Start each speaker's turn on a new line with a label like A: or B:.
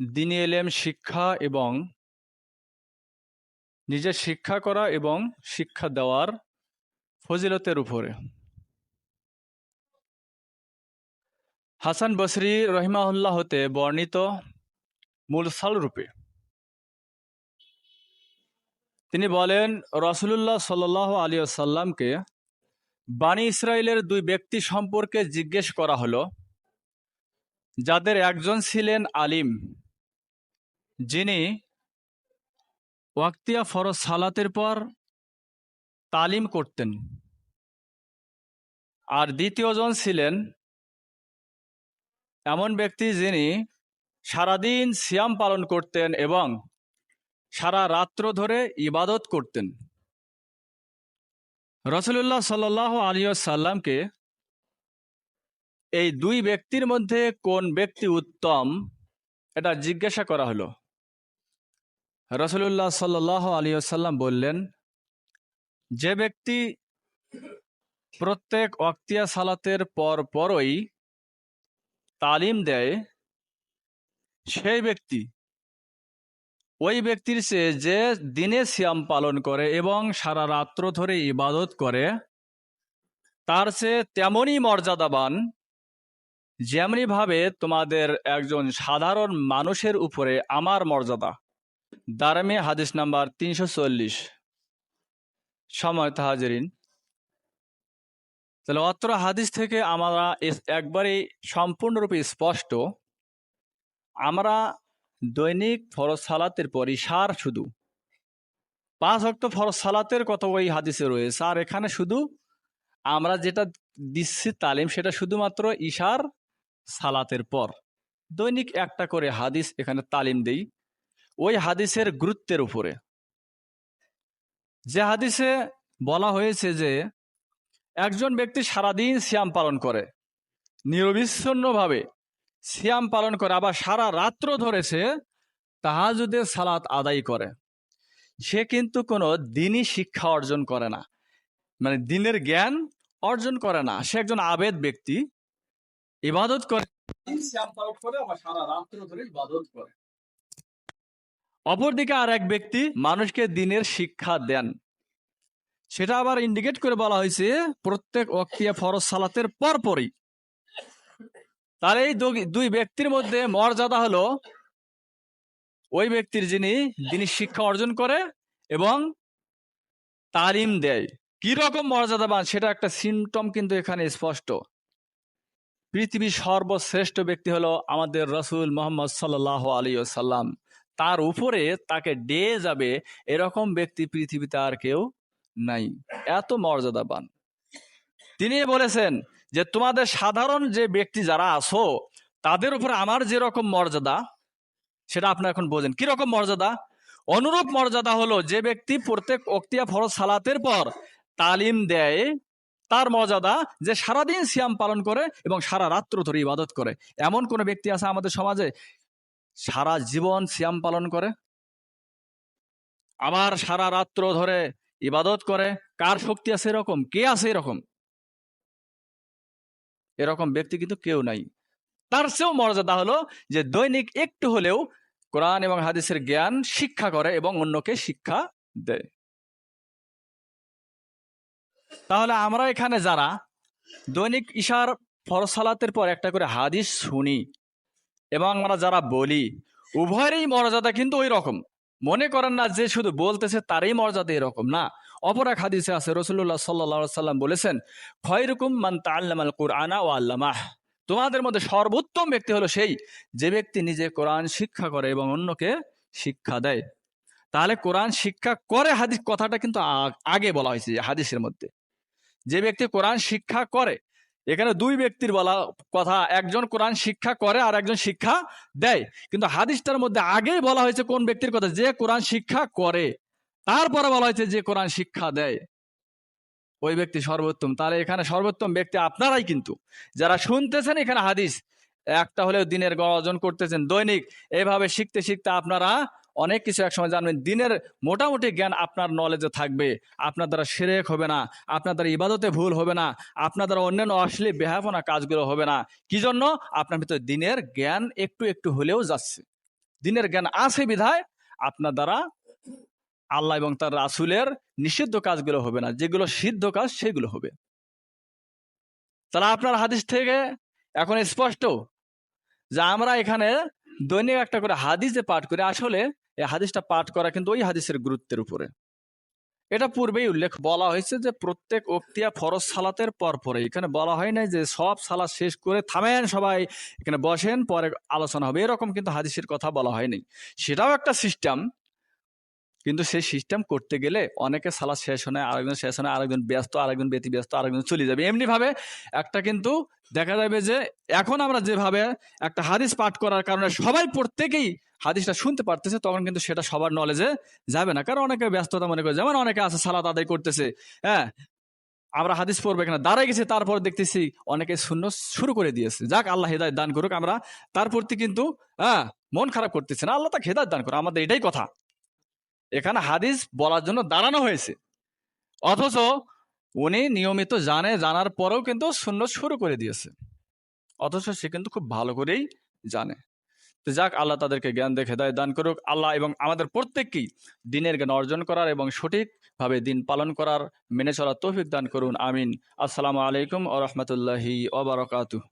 A: দিনী এলেম শিক্ষা এবং নিজে শিক্ষা করা এবং শিক্ষা দেওয়ার ফজিলতের উপরে। হাসান বসরি রহিমাহুল্লাহ হতে বর্ণিত মুলসাল রূপে। তিনি বলেন, রসুলুল্লাহ সাল আলী সাল্লামকে বাণী ইসরায়েলের দুই ব্যক্তি সম্পর্কে জিজ্ঞেস করা হলো, যাদের একজন ছিলেন আলিম যিনি ওয়াক্তিয়া ফরজ সালাতের পর তালিম করতেন। আর দ্বিতীয়জন ছিলেন এমন ব্যক্তি যিনি সারাদিন সিয়াম পালন করতেন এবং সারা রাত্র ধরে ইবাদত করতেন। রসুল্লাহ সাল আলিয়া সাল্লামকে এই দুই ব্যক্তির মধ্যে কোন ব্যক্তি উত্তম, এটা জিজ্ঞাসা করা হলো। রসুল্লাহ সাল আলিয়াল্লাম বললেন, যে ব্যক্তি প্রত্যেক অক্তিয়া সালাতের পর পরই তালিম দেয়, সেই ব্যক্তি, ওই ব্যক্তির সে যে দিনে সিয়াম পালন করে এবং সারা রাত্র ধরে ইবাদত করে, তার সে তেমনই মর্যাদাবান যেমনি ভাবে তোমাদের একজন সাধারণ মানুষের উপরে আমার মর্যাদা। দারামে হাদিস নাম্বার তিনশো চল্লিশ। সময় তাহাজরিন তাহলে অত্র হাদিস থেকে আমরা একবারেই সম্পূর্ণরূপে স্পষ্ট, আমরা দৈনিক ফরজ সালাতের পরিসার শুধু, পাঁচ অক্ট ফরজ সালাতের কথা ওই হাদিসে রয়েছে। আর এখানে শুধু আমরা যেটা দিচ্ছি তালিম, সেটা শুধুমাত্র ইশার সালাতের পর। দৈনিক একটা করে হাদিস এখানে তালিম দেই। ওই হাদিসের গুরুত্বের উপরে। যে হাদিসে বলা হয়েছে যে, একজন ব্যক্তি সারাদিন শ্যাম পালন করে, নিরবিচ্ছিন্নভাবে সিয়াম পালন করে, আবার সারা রাত্র ধরেছে তাহাজুদের সালাত আদায় করে। সে কিন্তু কোনো দিনই শিক্ষা অর্জন করে না। মানে দিনের জ্ঞান অর্জন করে না। সে একজন আবেদ ব্যক্তি, ইবাদত করে শ্যাম পালন করে, আবার সারা রাত্র ধরে ইবাদত করে। অপরদিকে আর এক ব্যক্তি মানুষকে দিনের শিক্ষা দেন। সেটা আবার ইন্ডিকেট করে বলা হয়েছে, প্রত্যেক অক্তিয়া ফরজ সালাতের পরপরই। তাহলে এই দুই ব্যক্তির মধ্যে মর্যাদা হলো, ওই ব্যক্তির যিনি যিনি শিক্ষা অর্জন করে এবং তালিম দেয়। কি রকম মর্যাদাবান সেটা একটা সিমটম কিন্তু এখানে স্পষ্ট। পৃথিবীর সর্বশ্রেষ্ঠ ব্যক্তি হলো আমাদের রসুল মোহাম্মদ সাল্লাহ আলী সাল্লাম তার উপরে তাকে ডে যাবে এরকম ব্যক্তি পৃথিবীতে আর কেউ নাই। এত মর্যাদাবান। তিনি বলেছেন যে, তোমাদের সাধারণ যে ব্যক্তি যারা আছো, তাদের উপরে আমার যেরকম মর্যাদা, সেটা আপনি এখন বোঝেন। কীরকম মর্যাদা? অনুরূপ মর্যাদা হলো যে ব্যক্তি প্রত্যেক অক্তিয়া ফরজ সালাতের পর তালিম দেয়, তার মর্যাদা যে সারাদিন সিয়াম পালন করে এবং সারা রাত্র ধরে ইবাদত করে। এমন কোন ব্যক্তি আছে আমাদের সমাজে সারা জীবন সিয়াম পালন করে, আবার সারা রাত্র ধরে ইবাদত করে। কার শক্তি আছে এরকম? কে আছে এরকম? এরকম ব্যক্তি কিন্তু কেউ নাই। তার চেয়েও মর্যাদা হলো যে দৈনিক একটু হলেও কোরআন এবং হাদিসের জ্ঞান শিক্ষা করে এবং অন্যকে শিক্ষা দেয়। তাহলে আমরা এখানে যারা দৈনিক ইশার ফরসালাতের পর একটা করে হাদিস শুনি এবং আমরা যারা বলি, উভয়েরই মর্যাদা কিন্তু ওই রকম মনে করেন না যে শুধু বলতেছে তারই মর্যাদা এরকম, না। অপর এক হাদিসে আছে রসুল্লাহ সাল্লা সাল্লাম বলেছেন, খয়রুকুম মান তাল্লামাল কুরআনা ও আল্লামাহ। তোমাদের মধ্যে সর্বোত্তম ব্যক্তি হলো সেই যে ব্যক্তি নিজে কোরআন শিক্ষা করে এবং অন্যকে শিক্ষা দেয়। তাহলে কোরআন শিক্ষা করে হাদিস কথাটা কিন্তু আগে বলা হয়েছে হাদিসের মধ্যে। যে ব্যক্তি কোরআন শিক্ষা করে এখানে দুই ব্যক্তির বলা কথা, একজন কোরআন শিক্ষা করে আর একজন শিক্ষা দেয়। কিন্তু হাদিসটার মধ্যে আগেই বলা হয়েছে কোন ব্যক্তির কথা? যে কোরআন শিক্ষা করে, তারপরে বলা হয়েছে যে কোরআন শিক্ষা দেয়। ওই ব্যক্তি সর্বোত্তম। তাহলে এখানে সর্বোত্তম ব্যক্তি আপনারাই কিন্তু। যারা শুনতেছেন এখানে হাদিস, একটা হলেও দিনের অর্জন করতেছেন, দৈনিক এইভাবে শিখতে শিখতে আপনারা অনেক কিছু একসময় জানবেন। দিনের মোটামুটি জ্ঞান আপনার নলেজে থাকবে। আপনার দ্বারা সেরেক হবে না। আপনার দ্বারা ইবাদতে ভুল হবে না। আপনার দ্বারা অন্যান্য অশ্লীল বেহাপনা কাজগুলো হবে না। কি জন্য? আপনার ভিতরে দিনের জ্ঞান একটু একটু হলেও যাচ্ছে। দিনের জ্ঞান আছে বিধায় আপনার দ্বারা আল্লাহ এবং তার রাসুলের নিষিদ্ধ কাজগুলো হবে না। যেগুলো সিদ্ধ কাজ, সেগুলো হবে। তাহলে আপনার হাদিস থেকে এখন স্পষ্ট যে আমরা এখানে দৈনিক একটা করে হাদিসে পাঠ করি। আসলে এই হাদিসটা পাঠ করা কিন্তু ওই হাদিসের গুরুত্বের উপরে। এটা পূর্বেই উল্লেখ, বলা হয়েছে যে প্রত্যেক অক্তিয়া ফরজ সালাতের পর পরে। এখানে বলা হয় নাই যে সব সালাত শেষ করে থামেন সবাই, এখানে বসেন, পরে আলোচনা হবে। এরকম কিন্তু হাদিসের কথা বলা হয়নি। সেটাও একটা সিস্টেম কিন্তু সেই সিস্টেম করতে গেলে অনেকে সালাদ শেষ হয় আরেকজন শেষ হয় আরেকজন ব্যস্ত, আরেকজন ব্যতি ব্যস্ত আরেকজন চলে যাবে। এমনি ভাবে একটা কিন্তু দেখা যাবে যে এখন আমরা যেভাবে একটা হাদিস পাঠ করার কারণে সবাই প্রত্যেকেই হাদিসটা শুনতে পারতেছে, তখন কিন্তু সেটা সবার নলেজে যাবে না। কারণ অনেকে ব্যস্ততা মনে করে, যেমন অনেকে আছে সালাদ আদায় করতেছে হ্যাঁ? আমরা হাদিস পড়ব এখানে দাঁড়াই গেছে, তারপর দেখতেছি অনেকে শূন্য শুরু করে দিয়েছে। যাক, আল্লাহ হেদায় দান করুক, আমরা তার প্রতি কিন্তু হ্যাঁ মন খারাপ করতেছে না। আল্লাহ তাকে হেদায় দান করুক, আমাদের এটাই কথা। এখানে হাদিস বলার জন্য দাঁড়ানো হয়েছে। অথচ উনি নিয়মিত জানে, জানার পরেও কিন্তু শূন্য শুরু করে দিয়েছে। অথচ সে কিন্তু খুব ভালো করেই জানে। তো যাক, আল্লাহ তাদেরকে জ্ঞান দেখে দায় দান করুক। আল্লাহ এবং আমাদের প্রত্যেককেই দিনের জ্ঞান অর্জন করার এবং সঠিকভাবে দিন পালন করার মেনে চলার তৌফিক দান করুন। আমিন। আসসালামু আলাইকুম ও রহমতুল্লাহি ওবরাকাতুহ